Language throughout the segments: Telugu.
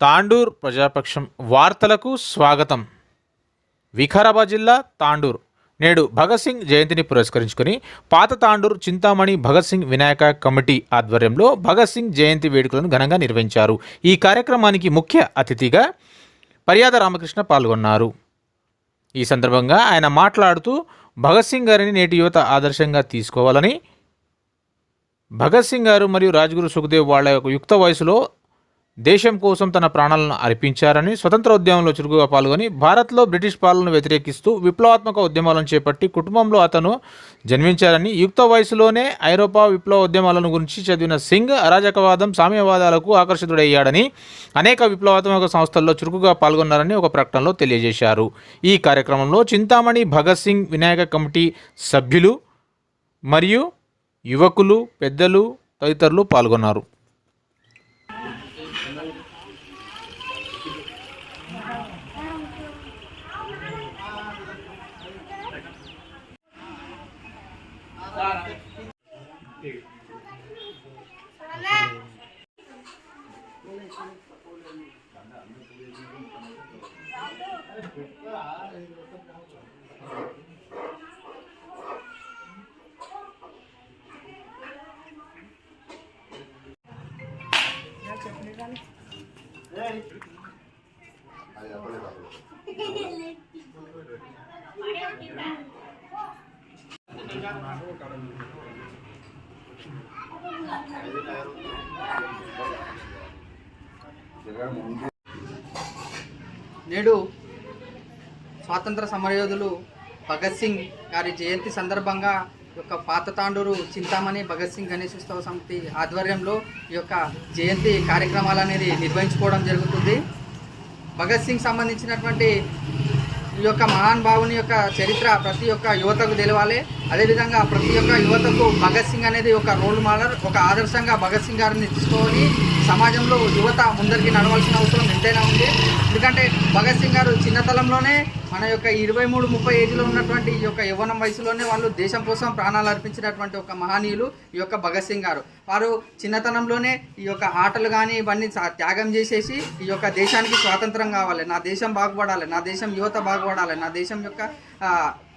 తాండూర్ ప్రజాపక్షం వార్తలకు స్వాగతం. వికారాబాద్ జిల్లా తాండూర్. నేడు భగత్ సింగ్ జయంతిని పురస్కరించుకుని పాత తాండూర్ చింతామణి భగత్ సింగ్ వినాయక కమిటీ ఆధ్వర్యంలో భగత్ సింగ్ జయంతి వేడుకలను ఘనంగా నిర్వహించారు. ఈ కార్యక్రమానికి ముఖ్య అతిథిగా పర్యాద రామకృష్ణ పాల్గొన్నారు. ఈ సందర్భంగా ఆయన మాట్లాడుతూ భగత్ సింగ్ గారిని నేటి యువత ఆదర్శంగా తీసుకోవాలని భగత్ సింగ్ గారు మరియు రాజ్గురు సుఖదేవ్ వాళ్ళ యొక్క యుక్త వయసులో దేశం కోసం తన ప్రాణాలను అర్పించారని స్వతంత్ర ఉద్యమంలో చురుకుగా పాల్గొని భారత్లో బ్రిటిష్ పాలనను వ్యతిరేకిస్తూ విప్లవాత్మక ఉద్యమాలను చేపట్టి కుటుంబంలో అతను జన్మించారని యుక్త వయసులోనే ఐరోపా విప్లవ ఉద్యమాలను గురించి చదివిన సింగ్ అరాజకవాదం సామ్యవాదాలకు ఆకర్షితుడయ్యాడని అనేక విప్లవాత్మక సంస్థల్లో చురుకుగా పాల్గొన్నారని ఒక ప్రకటనలో తెలియజేశారు. ఈ కార్యక్రమంలో చింతామణి భగత్ సింగ్ వినాయక కమిటీ సభ్యులు మరియు యువకులు పెద్దలు తదితరులు పాల్గొన్నారు. నేడు స్వాతంత్ర సమరయోధులు భగత్ సింగ్ గారి జయంతి సందర్భంగా యొక్క పాత తాండూరు చింతామణి భగత్ సింగ్ గణేశోత్సవ సమితి ఆధ్వర్యంలో ఈ యొక్క జయంతి కార్యక్రమాలు అనేది నిర్వహించుకోవడం జరుగుతుంది. భగత్ సింగ్ సంబంధించినటువంటి ఈ యొక్క మహాన్ భావుని యొక్క చరిత్ర ప్రతి ఒక్క యువతకు తెలవాలి. అదేవిధంగా ప్రతి ఒక్క యువతకు భగత్ సింగ్ అనేది ఒక రోల్ మోడల్ ఒక ఆదర్శంగా భగత్ సింగ్ గారిని తీసుకొని సమాజంలో యువత ముందరికి నడవాల్సిన అవసరం ఎంతైనా ఉంది. ఎందుకంటే భగత్ సింగ్ గారు చిన్నతనంలోనే మన యొక్క ఇరవై మూడు ముప్పై ఏజ్లో ఉన్నటువంటి ఈ యొక్క యవ్వనం వయసులోనే వాళ్ళు దేశం కోసం ప్రాణాలు అర్పించినటువంటి ఒక మహనీయులు ఈ యొక్క భగత్ సింగ్ గారు. వారు చిన్నతనంలోనే ఈ యొక్క ఆటలు కానీ ఇవన్నీ త్యాగం చేసేసి ఈ యొక్క దేశానికి స్వాతంత్రం కావాలి. నా దేశం బాగుపడాలి నా దేశం యువత బాగుపడాలి నా దేశం యొక్క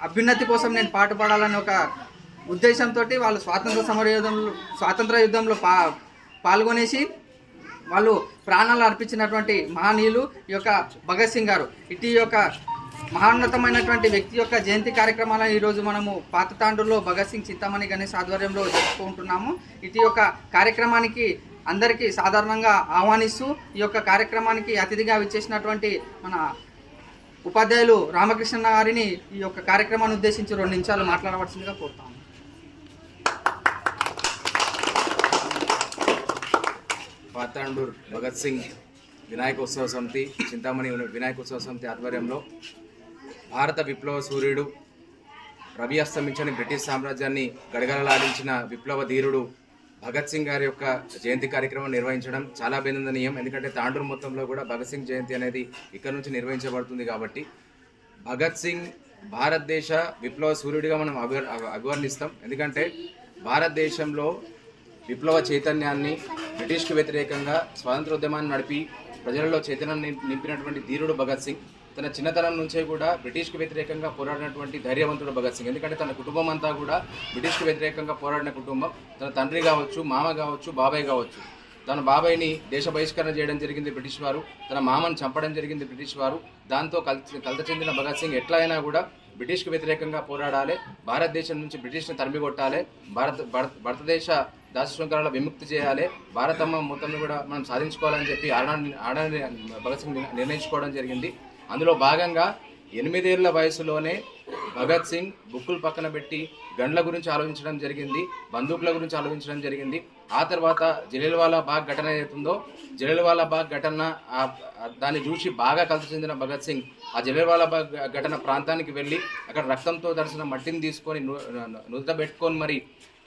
అభ్యున్నతి కోసం నేను పాటుపడాలని ఒక ఉద్దేశంతో వాళ్ళు స్వాతంత్ర సమర యుద్ధంలో స్వాతంత్ర యుద్ధంలో పా పాల్గొనేసి వాళ్ళు ప్రాణాలు అర్పించినటువంటి మహనీయులు ఈ యొక్క భగత్ సింగ్ గారు. ఇటు యొక్క మహోన్నతమైనటువంటి వ్యక్తి యొక్క జయంతి కార్యక్రమాలను ఈరోజు మనము పాత భగత్ సింగ్ చింతామణి గణేష్ ఆధ్వర్యంలో జరుపుకుంటున్నాము. ఇటు యొక్క కార్యక్రమానికి అందరికీ సాధారణంగా ఆహ్వానిస్తూ ఈ యొక్క కార్యక్రమానికి అతిథిగా విచ్చేసినటువంటి మన ఉపాధ్యాయులు రామకృష్ణ గారిని ఈ యొక్క కార్యక్రమాన్ని ఉద్దేశించి రెండు నిమిషాలు మాట్లాడవలసిందిగా కోరుతాము పాతాండూర్ భగత్ సింగ్ వినాయకోత్సవ సమితి చింతామణి వినాయకోత్సవ సమితి ఆధ్వర్యంలో భారత విప్లవ సూర్యుడు రవి అస్తమించని బ్రిటిష్ సామ్రాజ్యాన్ని గడగడలాడించిన విప్లవ ధీరుడు భగత్ సింగ్ గారి యొక్క జయంతి కార్యక్రమం నిర్వహించడం చాలా అభినందనీయం. ఎందుకంటే తాండూరు మొత్తంలో కూడా భగత్ సింగ్ జయంతి అనేది ఇక్కడ నుంచి నిర్వహించబడుతుంది కాబట్టి భగత్ సింగ్ భారతదేశ విప్లవ సూర్యుడిగా మనం అభి అభివర్ణిస్తాం. ఎందుకంటే భారతదేశంలో విప్లవ చైతన్యాన్ని బ్రిటిష్కు వ్యతిరేకంగా స్వాతంత్రోద్యమాన్ని నడిపి ప్రజలలో చైతన్యం నింపినటువంటి ధీరుడు భగత్ సింగ్. తన చిన్నతనం నుంచే కూడా బ్రిటిష్కు వ్యతిరేకంగా పోరాడినటువంటి ధైర్యవంతుడు భగత్ సింగ్. ఎందుకంటే తన కుటుంబం అంతా కూడా బ్రిటిష్కు వ్యతిరేకంగా పోరాడిన కుటుంబం. తన తండ్రి కావచ్చు మామ కావచ్చు బాబాయ్ కావచ్చు. తన బాబాయ్ని దేశ బహిష్కరణ చేయడం జరిగింది బ్రిటిష్ వారు. తన మామను చంపడం జరిగింది బ్రిటిష్ వారు. దాంతో కల్- కలత చెందిన భగత్ సింగ్ ఎట్లా అయినా కూడా బ్రిటిష్కు వ్యతిరేకంగా పోరాడాలి. భారతదేశం నుంచి బ్రిటిష్ని తరిమి కొట్టాలి భారత భారత భారతదేశ దాశృంఖలాల విముక్తి చేయాలి. భారతమ్మ మొత్తం కూడా మనం సాధించుకోవాలని చెప్పి ఆడాన్ని ఆడని భగత్ సింగ్ నిర్ణయించుకోవడం జరిగింది. అందులో భాగంగా ఎనిమిదేళ్ళ వయసులోనే భగత్ సింగ్ బుక్కులు పక్కన పెట్టి గండ్ల గురించి ఆలోచించడం జరిగింది బందూకుల గురించి ఆలోచించడం జరిగింది. ఆ తర్వాత జలియల్వాలా బాగ్ ఘటన ఏదైతుందో జలీల్వాలా బాగ్ ఘటన దాన్ని చూసి బాగా కలిసి చెందిన భగత్ సింగ్ ఆ జలియల్వాలా బాగ్ ఘటన ప్రాంతానికి వెళ్ళి అక్కడ రక్తంతో దర్శన మట్టిని తీసుకొని ను- పెట్టుకొని మరి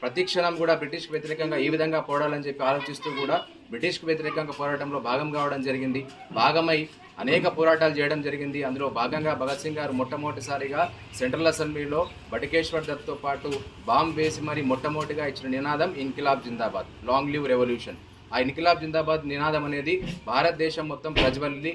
ప్రతిక్షణం కూడా బ్రిటిష్కి వ్యతిరేకంగా ఏ విధంగా పోరాడాలని చెప్పి ఆలోచిస్తూ కూడా బ్రిటిష్కి వ్యతిరేకంగా పోరాటంలో భాగం కావడం జరిగింది. భాగమై అనేక పోరాటాలు చేయడం జరిగింది. అందులో భాగంగా భగత్ సింగ్ గారు మొట్టమొదటిసారిగా సెంట్రల్ అసెంబ్లీలో బటకేశ్వర్ దత్తో పాటు బాంబ్ వేసి మరి మొట్టమొదటిగా ఇచ్చిన నినాదం ఇన్కిలాబ్ జిందాబాద్ లాంగ్ లివ్ రెవల్యూషన్ ఆ ఇన్కిలాబ్ జిందాబాద్ నినాదం అనేది భారతదేశం మొత్తం ప్రజ్వల్లి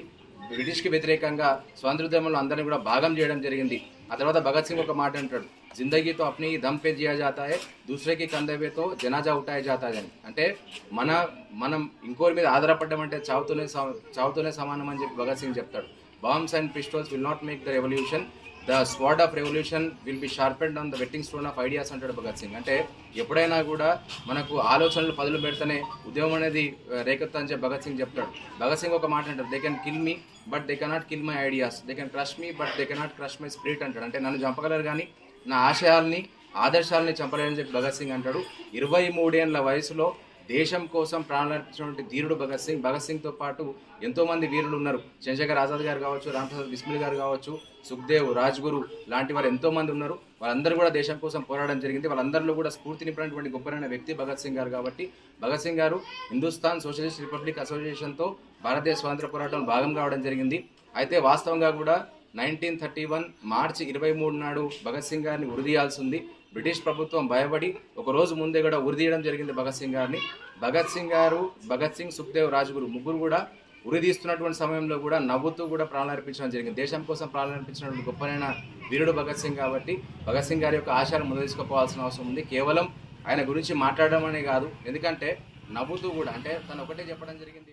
బ్రిటిష్కి వ్యతిరేకంగా స్వాతంత్రోద్యమంలో అందరినీ కూడా భాగం చేయడం జరిగింది. ఆ తర్వాత భగత్ సింగ్ ఒక మాట అంటాడు. జిందగీతో అప్ని దమ్ పే జియా జాతా హై దూసరేకి కందవేతో జనాజా ఉటాయ జాతా అని అంటే మన మనం ఇంకోరి మీద ఆధారపడడం అంటే చావుతూనే సమ- చావుతూనే సమానం అని చెప్పి భగత్ సింగ్ చెప్తాడు. Bombs and pistols will not make the revolution the sword of revolution will be sharpened on the whetting stone of ideas అంటాడు భగత్ సింగ్. అంటే ఎప్పుడైనా కూడా మనకు ఆలోచనలు పదులు పెడితేనే ఉద్యమం అనేది రేకెత్తు అని చెప్పి భగత్ సింగ్ చెప్తాడు. భగత్ సింగ్ ఒక మాట అంటాడు they can kill me but they cannot kill my ideas they can crush me but they cannot crush my spirit అంటాడు. అంటే నన్ను చంపగలరు కానీ నా ఆశయాల్ని ఆదర్శాలని చంపలేరని చెప్పి భగత్ సింగ్ అంటాడు. ఇరవై మూడేళ్ళ వయసులో దేశం కోసం ప్రాణాలర్పించినటువంటి ధీరుడు భగత్ సింగ్. భగత్ సింగ్తో పాటు ఎంతోమంది వీరులు ఉన్నారు. చంద్రశేఖర్ ఆజాద్ గారు కావచ్చు రామప్రసాద్ బిస్మిల్ గారు కావచ్చు సుఖ్దేవ్ రాజ్గురు లాంటి వారు ఎంతోమంది ఉన్నారు. వాళ్ళందరూ కూడా దేశం కోసం పోరాడడం జరిగింది. వాళ్ళందరిలో కూడా స్ఫూర్తినిపడినటువంటి గొప్పనైన వ్యక్తి భగత్ సింగ్ గారు కాబట్టి భగత్ సింగ్ గారు హిందుస్థాన్ సోషలిస్ట్ రిపబ్లిక్ అసోసియేషన్తో భారతీయ స్వాతంత్ర పోరాటంలో భాగం కావడం జరిగింది. అయితే వాస్తవంగా కూడా నైన్టీన్ థర్టీ వన్ మార్చి ఇరవై మూడు నాడు భగత్ సింగ్ గారిని ఉరిదీయాల్సింది బ్రిటిష్ ప్రభుత్వం భయపడి ఒక రోజు ముందే కూడా ఉరిదీయడం జరిగింది భగత్ సింగ్ గారిని. భగత్ సింగ్ గారు భగత్ సింగ్ సుఖ్దేవ్ రాజ్గురు ముగ్గురు కూడా ఉరిదీస్తున్నటువంటి సమయంలో కూడా నవ్వుతూ కూడా ప్రాణాలు అర్పించడం జరిగింది. దేశం కోసం ప్రాణాలు అర్పించినటువంటి గొప్పనైన వీరుడు భగత్ సింగ్ కాబట్టి భగత్ సింగ్ గారి యొక్క ఆశయాలు ముందీసుకుపోవాల్సిన అవసరం ఉంది. కేవలం ఆయన గురించి మాట్లాడడం అనే కాదు ఎందుకంటే నవ్వుతూ కూడా అంటే తను ఒకటే చెప్పడం జరిగింది.